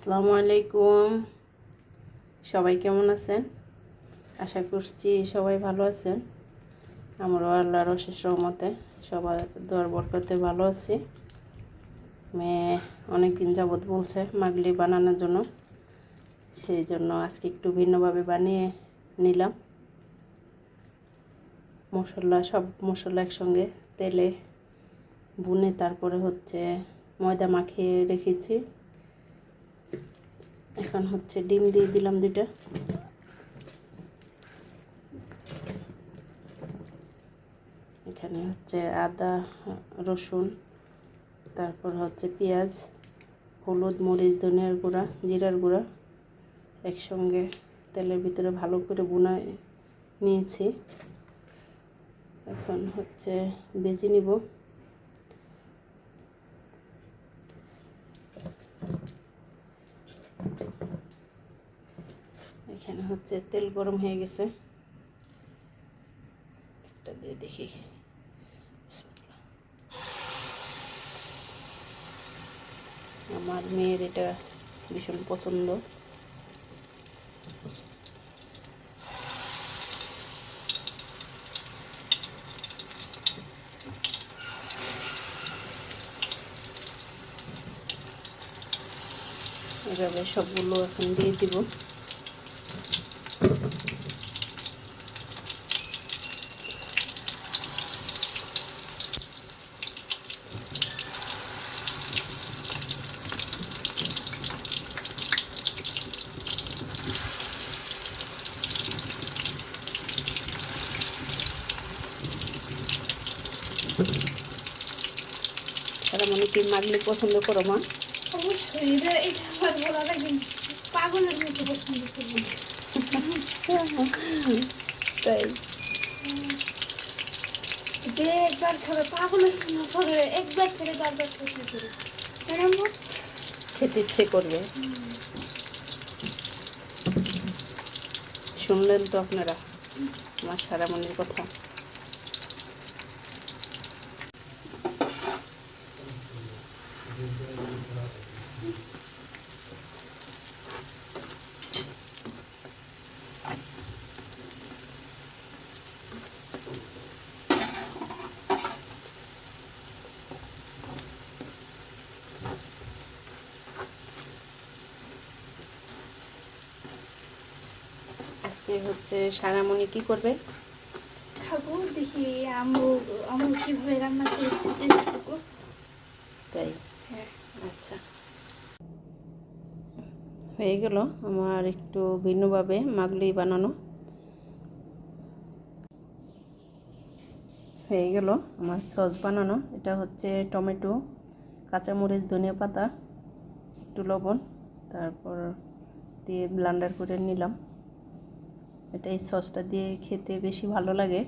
আসসালামু আলাইকুম। সবাই কেমন আছেন? আশা করছি সবাই ভালো আছেন। আমরাও আল্লাহর অশেষ রহমতে সবাই দোয়ার বরকতে ভালো আছি। মেয়ে অনেক দিন যাবৎ বলছে মাগলি বানানোর জন্য। সেই জন্য আজকে একটু ভিন্নভাবে বানিয়ে নিলাম। মশলা, সব মশলা একসঙ্গে তেলে বুনে তারপরে হচ্ছে ময়দা মাখিয়ে রেখেছি। এখন হচ্ছে ডিম দিয়ে দিলাম দুইটা। এখানে হচ্ছে আদা, রসুন, তারপর হচ্ছে পেঁয়াজ, হলুদ, মরিচ, ধনিয়ার গুঁড়া, জিরার গুঁড়া একসঙ্গে তেলের ভিতরে ভালো করে বোনা নিয়েছি। এখন হচ্ছে বেজে নিব এখানে হচ্ছে তেল গরম হয়ে গেছে। একটা দিয়ে দেখি। আমার মেয়ের এটা ভীষণ পছন্দ। এভাবে সবগুলো এখন দিয়ে দিব। তারা মনে কি মাগলি পছন্দ করো মা। অবশ্যই এটা পাগলের মতো পছন্দ করি তাই। যে একবার খাবে পাগল করে একবার খেলে বারবার খেতে করে খেতে ইচ্ছে করবে। শুনলেন তো আপনারা আমার সারা মনের কথা। আজকে হচ্ছে সারামণি কি করবে? খাব দেখি আম্মু আম্মু কীভাবে রান্না করেছি তাই? হ্যাঁ। আচ্ছা। হয়ে গেল আমার একটু ভিন্নভাবে মাগলি বানানো। হয়ে গেল আমার সস বানানো। এটা হচ্ছে টমেটো কাঁচামরিচ ধনিয়া পাতা একটু লবণ তারপর দিয়ে ব্লান্ডার করে নিলাম। এটা এই সসটা দিয়ে খেতে বেশি ভালো লাগে।